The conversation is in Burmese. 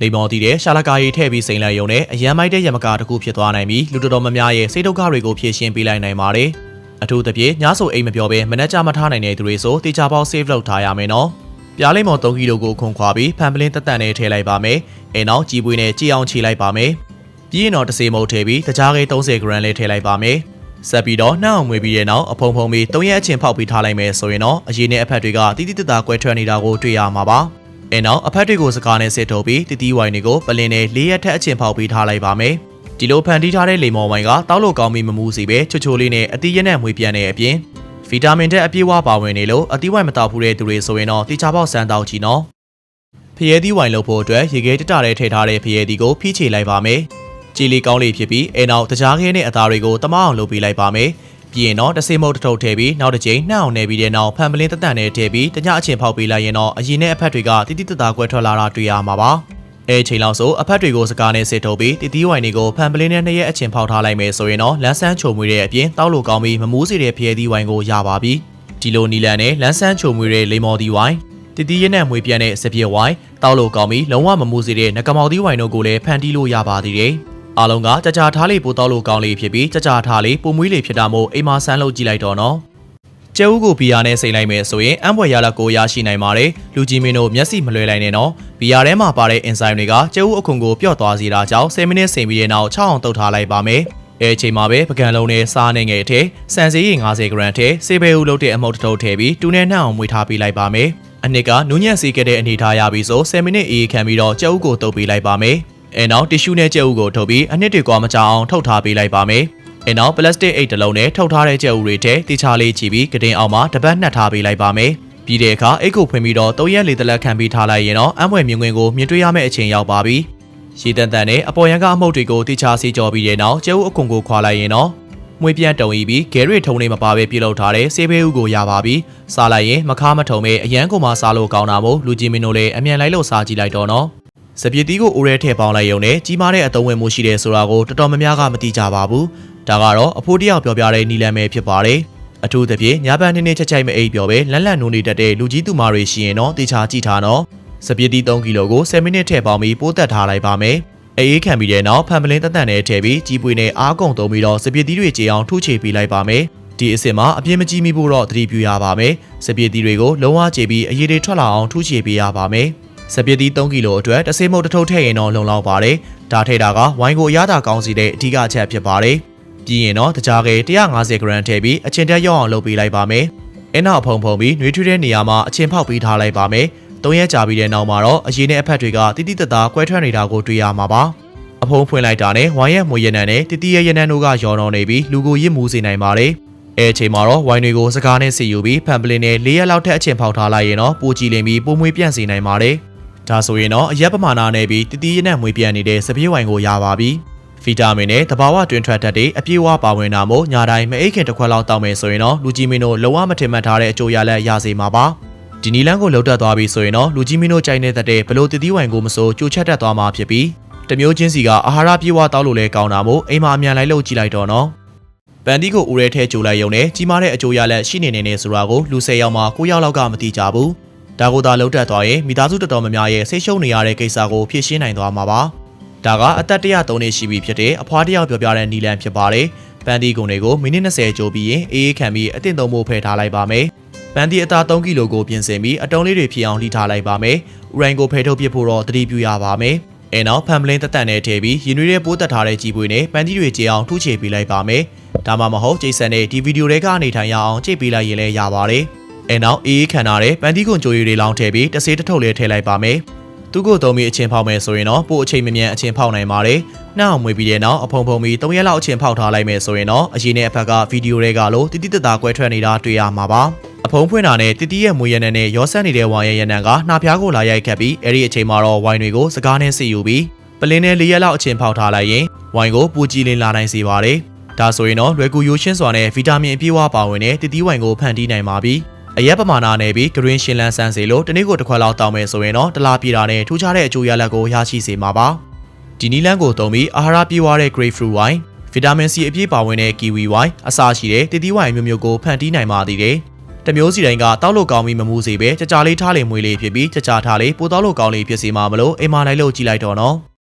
လိမ္မော်တည်တဲ့ရှာလကာရီထည့်ပြီးစိန်လိုက်ရုံနဲ့အရန်မိုက်တဲ့ရမကာတစ်ခုဖြစ်သွားနိုင်ပြီးလူတော်တော်များများရဲ့စိတ်ဒုက္ခတွေကိုဖြေရှင်းပေးလိုက်နိုင်ပါတယ်။အထူးသဖြင့်ညဆိုအိမ်မပြောဘဲမနှက်ကြမထားနိုင်တဲ့သူတွေဆိုတေချာပေါက် save လုပ်ထားရမယ်နော်။ပြားလိမ္မော်3ကီလိုကိုခွန်ခွာပြီးဖန်ပလင်းတက်တန်နဲ့ထည့်လိုက်ပါမယ်။အဲနောက်ကြီးပွေးနဲ့ကြည်အောင်ခြေလိုက်ပါမယ်။ပြီးရင်တော့တစ်စေမုတ်ထည့်ပြီးတကြားကေး30 gram လေးထည့်လိုက်ပါမယ်။ဆက်ပြီးတော့နှောက်အောင်မွေပြီးတဲ့နောက်အဖုံဖုံပြီး၃ရက်အချင်းဖောက်ပြီးထားလိုက်မယ်ဆိုရင်တော့အရေးနဲ့အဖက်တွေကတိတိတသားကွဲထွက်နေတာကိုတွေ့ရမှာပါ။ အဲနောက်အဖက်တွေကိုစကားနဲ့စစ်ထုတ်ပြီးတီတီဝိုင်တွေကိုပလင်းနဲ့၄ရက်ထက်အချင်းဖောက်ပြီးထားလိုက်ပါမယ်။ဒီလိုဖန်တီးထားတဲ့လေမော်ဝိုင်ကတောက်လို့ကောင်းပြီးမမူးစီပဲချိုချိုလေးနဲ့အသီးရက်နဲ့မွေပြန်တဲ့အပြင်ဗီတာမင်တဲ့အပြည့်အဝပါဝင်နေလို့အသီးဝိုင်မတောက်ဘူးတဲ့သူတွေဆိုရင်တော့တိချပေါက်စမ်းတောက်ကြည့်နော်။ဖျဲသီးဝိုင်လုပ်ဖို့အတွက်ရေခဲတတတဲ့ထည့်ထားတဲ့ဖျဲသီးကိုဖိချေလိုက်ပါမယ်။ကြည်လီကောင်းလေးဖြစ်ပြီးအဲနောက်တကြားခဲနဲ့အသားတွေကိုတမအောင်လုပ်ပေးလိုက်ပါမယ်။ ပြီးရင်တော့တဆေမုတ်တစ်ထုပ်ထည့်ပြီးနောက်တစ်ချိန်နှောက်အောင်နေပြီးတဲ့နောက်ဖန်ပလင်းတက်တန်နဲ့ထည့်ပြီးတညအချင်းဖောက်ပေးလိုက်ရင်တော့အရင်နဲ့အဖက်တွေကတိတိတသားကွဲထွက်လာတာတွေ့ရမှာပါ။အဲချိန်လောက်ဆိုအဖက်တွေကိုစကားနဲ့စစ်ထုတ်ပြီးတီတီဝိုင်တွေကိုဖန်ပလင်းနဲ့နှစ်ရက်အချင်းဖောက်ထားလိုက်မယ်ဆိုရင်တော့လန်းဆန်းချုံမွေတဲ့အပြင်တောက်လို့ကောင်းပြီးမမိုးစေတဲ့ဖျဲသီးဝိုင်ကိုရပါပြီ။ဒီလိုနီလန်နဲ့လန်းဆန်းချုံမွေတဲ့လိမ္မော်သီးဝိုင်တတီးရဲနဲ့မွေပြန်တဲ့စပြည့်ဝိုင်တောက်လို့ကောင်းပြီးလုံးဝမမိုးစေတဲ့ငကမောက်သီးဝိုင်တို့ကိုလည်းဖန်တီးလို့ရပါသေးတယ်။ အားလုံးကကြကြထားလေးပိုတောက်လို့ကောင်းလေးဖြစ်ပြီးကြကြထားလေးပုံမွေးလေးဖြစ်တာမို့အိမ်မှာဆန်းလို့ကြည့်လိုက်တော့နော်။ကျဲဦးကိုဘီယာနဲ့စိန်လိုက်မယ်ဆိုရင်အံဘွယ်ရလက်ကိုရရှိနိုင်ပါတယ်။လူကြီးမင်းတို့မျက်စိမလွှဲလိုက်နဲ့နော်။ဘီယာထဲမှာပါတဲ့ enzyme တွေကကျဲဦးအခုံကိုပျော့သွားစေတာကြောင့်10မိနစ်စိန်ပြီးတဲ့နောက်6အောင်တုတ်ထားလိုက်ပါမယ်။အဲအချိန်မှာပဲပကံလုံးနဲ့စားနေငယ်ထဲစံစည်းရေ50 gram ထဲစေဘဲဦးလုပ်တဲ့အမုတ်တစ်ထုပ်ထည့်ပြီးတူနဲ့နှောက်အောင်မွေထားပေးလိုက်ပါမယ်။အနှစ်ကနူးညံ့စေခဲ့တဲ့အနေထားရပြီးဆို10မိနစ်အေးခံပြီးတော့ကျဲဦးကိုတုတ်ပေးလိုက်ပါမယ်။ အဲနောက်တီရှူးနဲ့ကျဲဦးကိုထုတ်ပြီးအနှစ်တွေကမကြအောင်ထုတ်ထားပေးလိုက်ပါမယ်။အဲနောက်ပလတ်စတစ်အိတ်တစ်လုံးနဲ့ထုတ်ထားတဲ့ကျဲဦးတွေထဲတိချာလေးချီပြီးကတင်အောင်မှာတပတ်နှက်ထားပေးလိုက်ပါမယ်။ပြီးတဲ့အခါအိတ်ကိုဖွင့်ပြီးတော့၃ရက်လေးတလက်ခံပြီးထားလိုက်ရင်တော့အံ့ဖွယ်မြင်ကွင်းကိုမြင်တွေ့ရမယ့်အချိန်ရောက်ပါပြီ။ရေတန်တန်နဲ့အပေါ်ရန်ကအမှုတ်တွေကိုတိချာစီကြော်ပြီးတဲ့နောက်ကျဲဦးအခွန်ကိုခွာလိုက်ရင်တော့မွေပြန်တုံဤပြီးဂဲရစ်ထုံလေးမပါပဲပြုလုပ်ထားတဲ့ဆေးဘေးဥကိုရပါပြီ။စားလိုက်ရင်မခါမထုံပဲအရန်ကိုမှစားလို့ကောင်းတာမို့လူကြီးမင်းတို့လည်းအမြန်လိုက်လို့စားကြည့်လိုက်တော့နော်။ စပစ်တီးကိုအိုရဲထည့်ပေါင်းလိုက်ရုံနဲ့ကြီးမားတဲ့အတုံးဝင်မှုရှိတယ်ဆိုတာကိုတော်တော်များများကမသိကြပါဘူး။ဒါကတော့အဖိုးတယောက်ပြောပြတဲ့နီလန်ပဲဖြစ်ပါတယ်။အထူးသဖြင့်ညပန်းနေနေချက်ချိုက်မအိပ်ပြောပဲလန့်လန့်နိုးနေတတ်တဲ့လူကြီးသူမတွေရှိရင်တော့တေချာကြည့်ထားနော်။စပစ်တီး3ကီလိုကို10မိနစ်ထည့်ပေါင်းပြီးပိုးသက်ထားလိုက်ပါမယ်။အေးခံပြီးတဲ့နောက်ဖန်ပလင်းတက်တန်နဲ့ထည့်ပြီးကြီးပွေနဲ့အားကုန်သုံးပြီးတော့စပစ်တီးတွေကြေအောင်ထုချေပေးလိုက်ပါမယ်။ဒီအစ်စ်မှာအပြင်းမကြီးမိဖို့တော့သတိပြုရပါမယ်။စပစ်တီးတွေကိုလုံးဝကြေပြီးအရေးတွေထွက်လာအောင်ထုချေပေးရပါမယ်။ စပစ်တီး3ကီလိုအတွက်တစ်စေးမုတ်တစ်ထုပ်ထည့်ရင်တော့လုံလောက်ပါတယ်။ဒါထည့်တာကဝိုင်းကိုအရသာကောင်းစီတဲ့အဓိကအချက်ဖြစ်ပါတယ်။ပြီးရင်တော့တကြားက150 gram ထည့်ပြီးအချင်းတက်ရောက်အောင်လုပ်ပေးလိုက်ပါမယ်။အဲနောက်ဖုံဖုံပြီးနှွေးထွေးတဲ့နေရာမှာအချင်းဖောက်ပြီးထားလိုက်ပါမယ်။၃ရက်ကြာပြီးတဲ့နောက်မှာတော့အရေးနဲ့အဖက်တွေကတိတိတသားကွဲထွက်နေတာကိုတွေ့ရမှာပါ။အဖုံးဖွင့်လိုက်တာနဲ့ဝိုင်းရဲ့မွေရနံနဲ့တတိယရနံတို့ကရော်တော်နေပြီးလူကိုရစ်မှုစေနိုင်ပါတယ်။အဲအချိန်မှာတော့ဝိုင်းတွေကိုစကားနဲ့စီယူပြီးဖန်ပလင်းနဲ့၄ရက်လောက်ထက်အချင်းဖောက်ထားလိုက်ရင်တော့ပိုကြည်လင်ပြီးပိုမွေးပြန့်စေနိုင်ပါတယ်။ ဒါဆိုရင်တော့အရက်ပမာဏနဲ့ပြီးတတိယနဲ့မွေးပြန့်နေတဲ့စပြေးဝိုင်းကိုရပါပြီ။ဗီတာမင်နဲ့တဘာဝတွင်ထွက်တတ်တဲ့အပြည့်အဝပါဝင်တာမို့ညာတိုင်းမအိတ်ခင်တစ်ခွက်လောက်တောက်မယ်ဆိုရင်တော့လူကြီးမင်းတို့လုံးဝမထင်မှတ်ထားတဲ့အကျိုးရလဒ်ရစေမှာပါ။ဒီနီလန်းကိုလှုပ်တက်သွားပြီဆိုရင်တော့လူကြီးမင်းတို့ကြိုက်နေတဲ့ဘလို့တတိဝိုင်ကိုမစိုးကြိုချက်တက်သွားမှာဖြစ်ပြီးတမျိုးချင်းစီကအာဟာရပြေဝတောက်လို့လဲကောင်းတာမို့အိမ်မှာအမြန်လိုက်လို့ကြည့်လိုက်တော့နော်ပန်တီကိုဦးရဲထဲကြိုလိုက်ရုံနဲ့ကြီးမားတဲ့အကျိုးရလက်ရှိနေနေနေဆိုတာကိုလူ၁၀ယောက်မှ၉ယောက်လောက်ကမသိကြဘူး ဒါကိုသာလှုပ်တက်သွားရင်မိသားစုတော်တော်များများရဲ့ဆိတ်ရှုံနေရတဲ့ကိစ္စကိုဖြေရှင်းနိုင်သွားမှာပါဒါကအသက်103နှစ်ရှိပြီဖြစ်တဲ့အဖွားတယောက်ပြောပြတဲ့နီလန်ဖြစ်ပါတယ်ပန်တီကုန်တွေကိုမိနစ်20ကြိုပြီးရင်အေးအေးခံပြီးအတင့်သုံးဖို့ဖယ်ထားလိုက်ပါမယ်ပန်တီအသား3ကီလိုကိုပြင်ဆင်ပြီးအတုံးလေးတွေဖြစ်အောင်လှီထားလိုက်ပါမယ်ဥရိုင်ကိုဖယ်ထုတ်ပစ်ဖို့တော့တတိပြုရပါမယ်အဲနောက်ဖန်ပလင်းတက်တန်နဲ့ထည့်ပြီးရင်တွေပိုးတက်ထားတဲ့ကြီးပွေနဲ့ပန်းကြီးတွေကြေအောင်ထုချေပေးလိုက်ပါမယ်။ဒါမှမဟုတ်ဂျိတ်ဆန်နဲ့ဒီဗီဒီယိုတွေကနေထိုင်ရအောင်ကြိတ်ပေးလိုက်ရင်လည်းရပါတယ်။ အဲနောက်အေးခံထားတဲ့ပန်းကြီးကွန်ကြိုရီတွေလောင်းထည့်ပြီးတစ်စေးတစ်ထုပ်လေးထည့်လိုက်ပါမယ်။သူ့ကိုသုံးပြီးအချင်းဖောက်မယ်ဆိုရင်တော့ပို့အချိန်မမြန်အချင်းဖောက်နိုင်ပါတယ်။နောက်မွေပြီးတဲ့နောက်အဖုံဖုံပြီး၃ရက်လောက်အချင်းဖောက်ထားလိုက်မယ်ဆိုရင်တော့အရင်နဲ့အဖက်ကဗီဒီယိုတွေကလို့တိတိတသားကွဲထွက်နေတာတွေ့ရမှာပါ။အဖုံးဖွင့်တာနဲ့တတိရဲ့မွေရနံနဲ့ရောဆက်နေတဲ့ဝိုင်ရဲ့ရနံကနှာဖျားကိုလာရိုက်ခတ်ပြီးအဲ့ဒီအချိန်မှာတော့ဝိုင်တွေကိုစကားနဲ့စီယူပြီးပလင်းနဲ့လေးရက်လောက်အချင်းဖောက်ထားလိုက်ရင်ဝိုင်ကိုပူကြည်လင်လာနိုင်စေပါတယ်။ဒါဆိုရင်တော့လွယ်ကူရိုးရှင်းစွာနဲ့ဗီတာမင်အပြည့်အဝပါဝင်တဲ့တတိဝိုင်ကိုဖန်တီးနိုင်ပါပြီ။ အရက်ပမာဏနဲ့ပြီးဂရင်းရှင်လန်းဆန်းစေလို့တနေ့ကိုတစ်ခွက်လောက်တောင်းမယ်ဆိုရင်တော့တလားပြေတာနဲ့ထူးခြားတဲ့အကျိုးရလဒ်ကိုရရှိစေမှာပါ။ဒီနီလန်းကိုသုံးပြီးအာဟာရပြည့်ဝတဲ့ grapefruit wine ဗီတာမင် C အပြည့်ပါဝင်တဲ့ kiwi wine အစာရှိတဲ့တတိဝိုင်မျိုးမျိုးကိုဖန်တီးနိုင်ပါသေးတယ်။တစ်မျိုးစီတိုင်းကတောက်လို့ကောင်းပြီးမမူစေပဲကြကြလေးထားလေမွေးလေးဖြစ်ပြီးကြကြထားလေပိုတောက်လို့ကောင်းလေးဖြစ်စီမှာမလို့အိမ်မာနိုင်လို့ကြည်လိုက်တော့နော်